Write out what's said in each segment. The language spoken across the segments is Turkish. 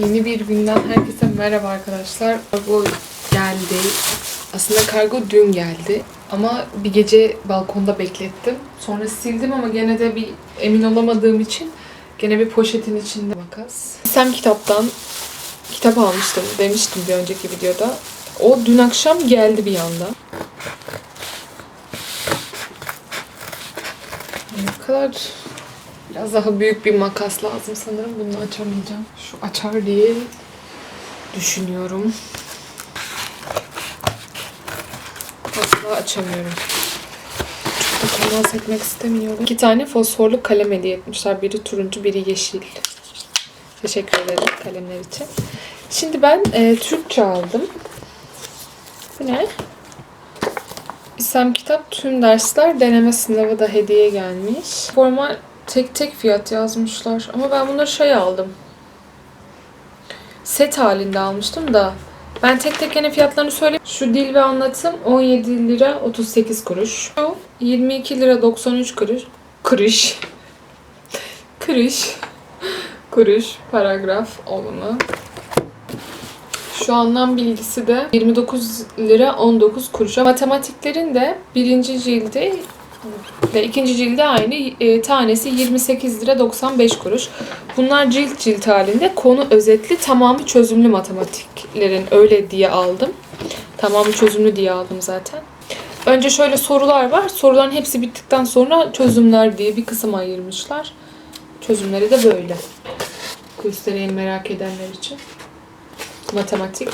Yeni bir günden herkese merhaba arkadaşlar. Kargo geldi. Aslında kargo dün geldi. Ama bir gece balkonda beklettim. Sonra sildim ama gene de bir emin olamadığım için gene bir poşetin içinde makas. Sem kitaptan kitap almıştım demiştim bir önceki videoda. O dün akşam geldi bir anda. Ne kadar Biraz daha büyük bir makas lazım sanırım. Bunu açamayacağım. Şu açar diye düşünüyorum. Asla açamıyorum. Çok da etmek istemiyorum. İki tane fosforlu kalem hediye etmişler. Biri turuncu, biri yeşil. Teşekkür ederim kalemler için. Şimdi ben e, Türkçe aldım. Bu ne? İslam kitap tüm dersler deneme sınavı da hediye gelmiş. Formal tek tek fiyat yazmışlar. Ama ben bunları şey aldım. Set halinde almıştım da. Ben tek tek yine fiyatlarını söyleyeyim. Şu dil ve anlatım 17 lira 38 kuruş. Şu 22 lira 93 kuruş. Kuruş. Kuruş. Kuruş. Paragraf olumlu. Şu anlam bilgisi de 29 lira 19 kuruşa. Matematiklerin de birinci cildi ve ikinci cildi aynı. E, tanesi 28 lira 95 kuruş. Bunlar cilt cilt halinde. Konu özetli, tamamı çözümlü matematiklerin öyle diye aldım. Tamamı çözümlü diye aldım zaten. Önce şöyle sorular var. Soruların hepsi bittikten sonra çözümler diye bir kısım ayırmışlar. Çözümleri de böyle. Göstereyim merak edenler için. Matematik.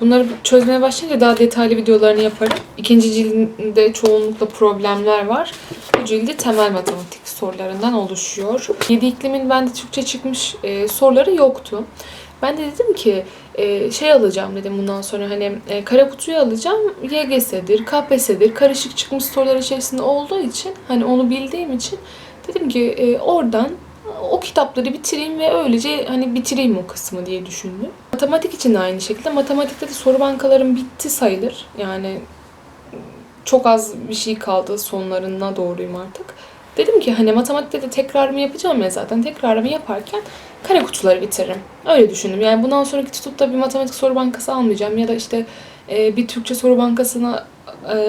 Bunları çözmeye başlayınca daha detaylı videolarını yaparım. İkinci cildinde çoğunlukla problemler var. Bu cildi temel matematik sorularından oluşuyor. 7 iklimin bende Türkçe çıkmış e, soruları yoktu. Ben de dedim ki e, şey alacağım dedim bundan sonra hani e, kara kutuyu alacağım. YGS'dir, KPSS'dir, karışık çıkmış sorular içerisinde olduğu için hani onu bildiğim için dedim ki e, oradan o kitapları bitireyim ve öylece hani bitireyim o kısmı diye düşündüm. Matematik için de aynı şekilde. Matematikte de soru bankalarım bitti sayılır. Yani çok az bir şey kaldı sonlarına doğruyum artık. Dedim ki hani matematikte de tekrarımı yapacağım ya zaten. Tekrarımı yaparken kare kutuları bitiririm. Öyle düşündüm. Yani bundan sonraki tutup bir matematik soru bankası almayacağım. Ya da işte bir Türkçe soru bankasına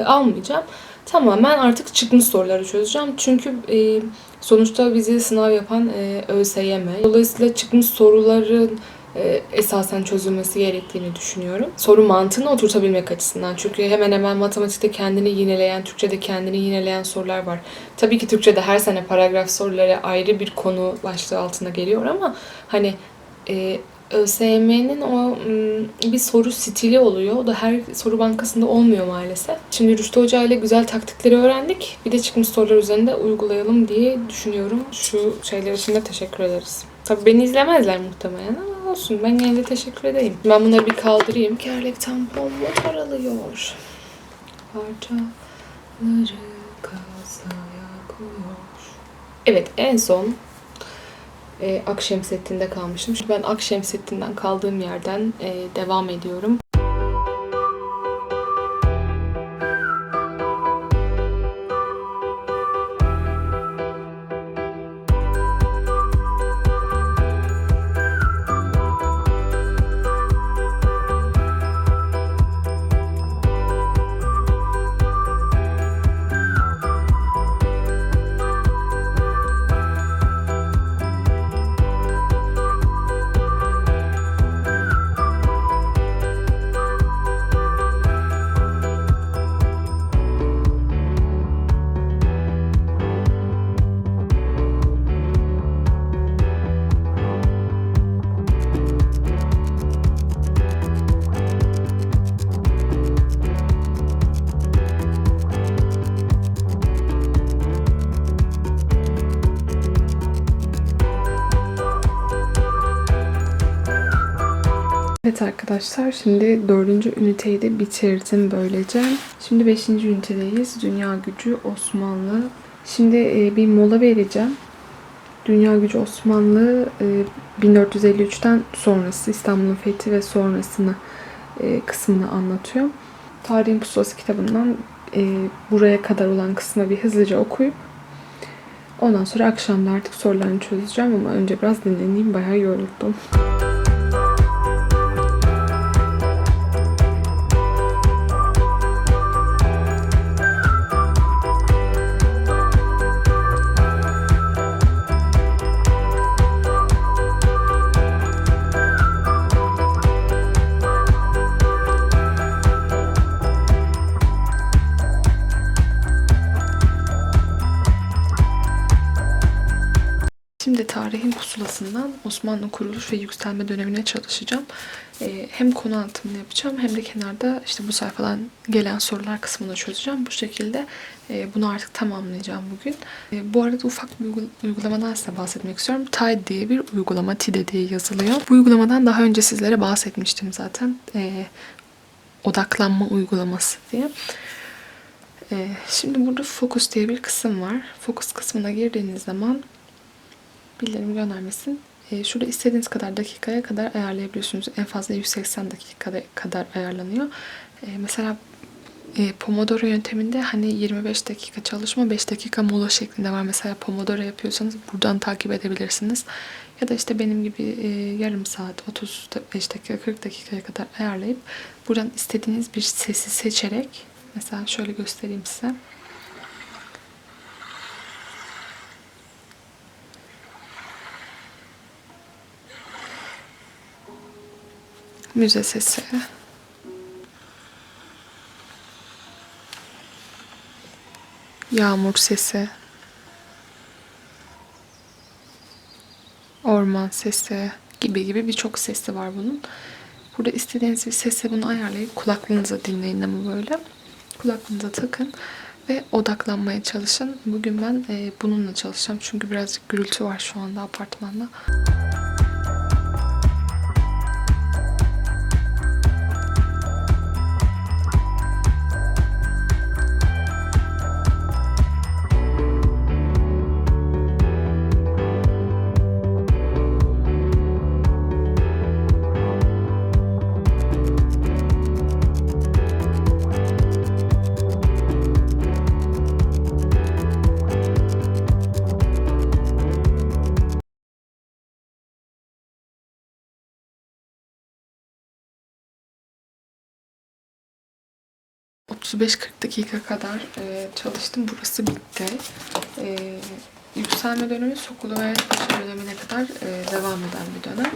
almayacağım. Tamamen artık çıkmış soruları çözeceğim. Çünkü e, sonuçta bizi sınav yapan e, ÖSYM. Dolayısıyla çıkmış soruların e, esasen çözülmesi gerektiğini düşünüyorum. Soru mantığını oturtabilmek açısından. Çünkü hemen hemen matematikte kendini yineleyen, Türkçe'de kendini yineleyen sorular var. Tabii ki Türkçe'de her sene paragraf soruları ayrı bir konu başlığı altında geliyor ama hani e, ÖSYM'nin o bir soru stili oluyor. O da her soru bankasında olmuyor maalesef. Şimdi Rüştü Hoca ile güzel taktikleri öğrendik. Bir de çıkmış sorular üzerinde uygulayalım diye düşünüyorum. Şu şeyler için de teşekkür ederiz. Tabii beni izlemezler muhtemelen ama olsun. Ben yine de teşekkür edeyim. Ben bunları bir kaldırayım. Kerlek tampon motor alıyor. Parçaları kasaya koyuyor. Evet en son e, kalmıştım. Şimdi ben Akşemsettin'den kaldığım yerden e, devam ediyorum. Evet arkadaşlar şimdi dördüncü üniteyi de bitirdim böylece. Şimdi beşinci ünitedeyiz. Dünya gücü Osmanlı. Şimdi e, bir mola vereceğim. Dünya gücü Osmanlı e, 1453'ten sonrası İstanbul'un fethi ve sonrasını e, kısmını anlatıyor. Tarihin Pusulası kitabından e, buraya kadar olan kısmı bir hızlıca okuyup Ondan sonra akşamda artık sorularını çözeceğim ama önce biraz dinleneyim. Bayağı yoruldum. Şimdi tarihin pusulasından Osmanlı kuruluş ve yükselme dönemine çalışacağım. Ee, hem konu anlatımını yapacağım hem de kenarda işte bu sayfadan gelen sorular kısmını çözeceğim. Bu şekilde e, bunu artık tamamlayacağım bugün. E, bu arada ufak bir uygul- uygulamadan size bahsetmek istiyorum. Tide diye bir uygulama. TIDE diye yazılıyor. Bu uygulamadan daha önce sizlere bahsetmiştim zaten. E, odaklanma uygulaması diye. E, şimdi burada Focus diye bir kısım var. Focus kısmına girdiğiniz zaman bildirim göndermesin. E, şurada istediğiniz kadar dakikaya kadar ayarlayabiliyorsunuz. En fazla 180 dakikada kadar ayarlanıyor. E, mesela e, Pomodoro yönteminde hani 25 dakika çalışma 5 dakika mola şeklinde var. Mesela Pomodoro yapıyorsanız buradan takip edebilirsiniz. Ya da işte benim gibi e, yarım saat 35 dakika 40 dakikaya kadar ayarlayıp buradan istediğiniz bir sesi seçerek mesela şöyle göstereyim size. Müze sesi. Yağmur sesi. Orman sesi gibi gibi birçok sesi var bunun. Burada istediğiniz bir sese bunu ayarlayıp kulaklığınıza dinleyin ama böyle. Kulaklığınıza takın ve odaklanmaya çalışın. Bugün ben e, bununla çalışacağım çünkü birazcık gürültü var şu anda apartmanda. 35-40 dakika kadar e, çalıştım. Burası bitti. E, yükselme dönemi sokulu ve başarı dönemine kadar e, devam eden bir dönem.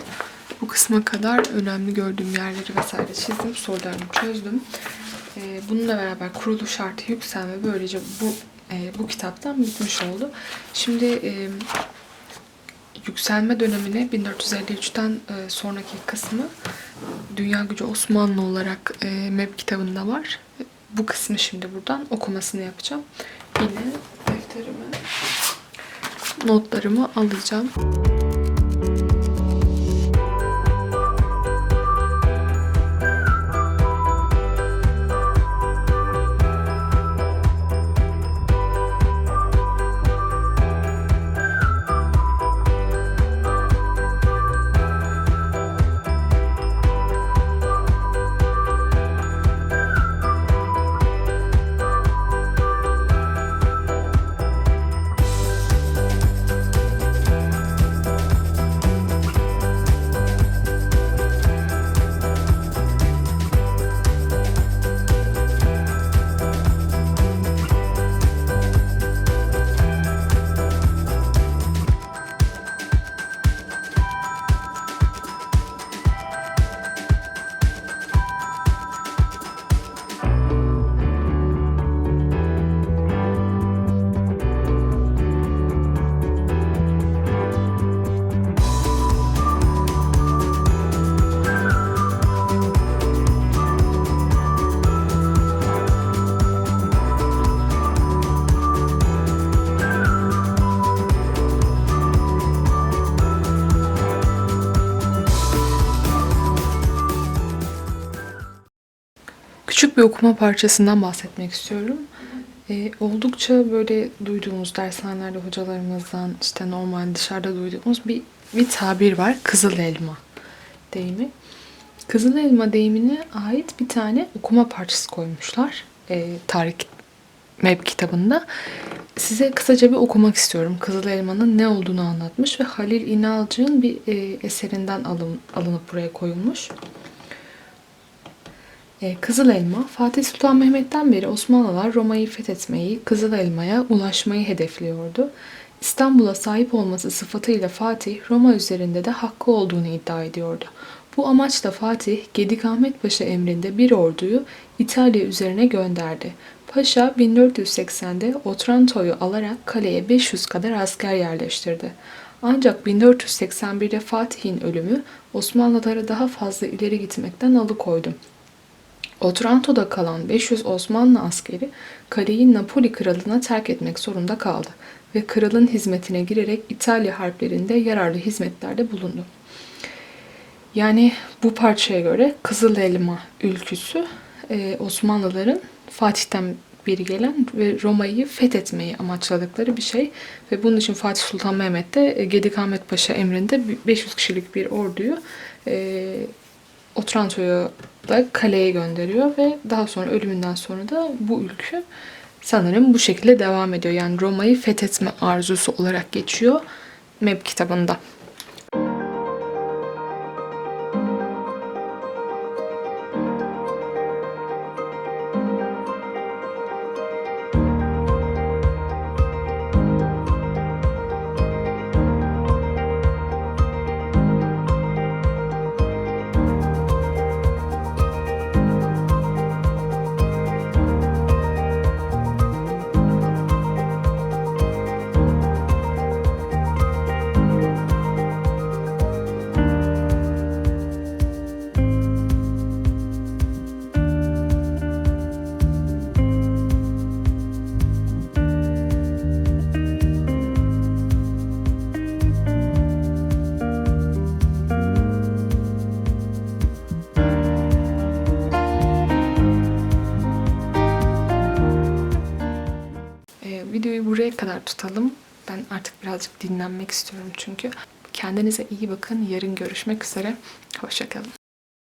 Bu kısma kadar önemli gördüğüm yerleri vesaire çizdim. Sorularımı çözdüm. E, bununla beraber kuruluş şartı yükselme böylece bu e, bu kitaptan bitmiş oldu. Şimdi e, yükselme dönemine 1453'ten e, sonraki kısmı Dünya Gücü Osmanlı olarak e, MEP kitabında var. Bu kısmı şimdi buradan okumasını yapacağım. Yine defterime notlarımı alacağım. Küçük bir okuma parçasından bahsetmek istiyorum. Ee, oldukça böyle duyduğumuz dershanelerde hocalarımızdan işte normal dışarıda duyduğumuz bir, bir tabir var. Kızıl elma deyimi. Kızıl elma deyimine ait bir tane okuma parçası koymuşlar. Ee, tarih MEB kitabında. Size kısaca bir okumak istiyorum. Kızıl Elma'nın ne olduğunu anlatmış ve Halil İnalcık'ın bir e, eserinden alın, alınıp buraya koyulmuş. E, Kızıl Elma, Fatih Sultan Mehmet'ten beri Osmanlılar Roma'yı fethetmeyi, Kızıl Elma'ya ulaşmayı hedefliyordu. İstanbul'a sahip olması sıfatıyla Fatih, Roma üzerinde de hakkı olduğunu iddia ediyordu. Bu amaçla Fatih, Gedikahmet Paşa emrinde bir orduyu İtalya üzerine gönderdi. Paşa 1480'de Otranto'yu alarak kaleye 500 kadar asker yerleştirdi. Ancak 1481'de Fatih'in ölümü Osmanlıları daha fazla ileri gitmekten alıkoydu. Otranto'da kalan 500 Osmanlı askeri kaleyi Napoli kralına terk etmek zorunda kaldı ve kralın hizmetine girerek İtalya harplerinde yararlı hizmetlerde bulundu. Yani bu parçaya göre Kızıl Elma ülküsü e, Osmanlıların Fatih'ten beri gelen ve Roma'yı fethetmeyi amaçladıkları bir şey. Ve bunun için Fatih Sultan Mehmet de e, Gedikahmet Paşa emrinde 500 kişilik bir orduyu Otranto'yu da kaleye gönderiyor ve daha sonra ölümünden sonra da bu ülkü sanırım bu şekilde devam ediyor. Yani Roma'yı fethetme arzusu olarak geçiyor MEB kitabında. Kadar tutalım. Ben artık birazcık dinlenmek istiyorum çünkü. Kendinize iyi bakın. Yarın görüşmek üzere. Hoşçakalın.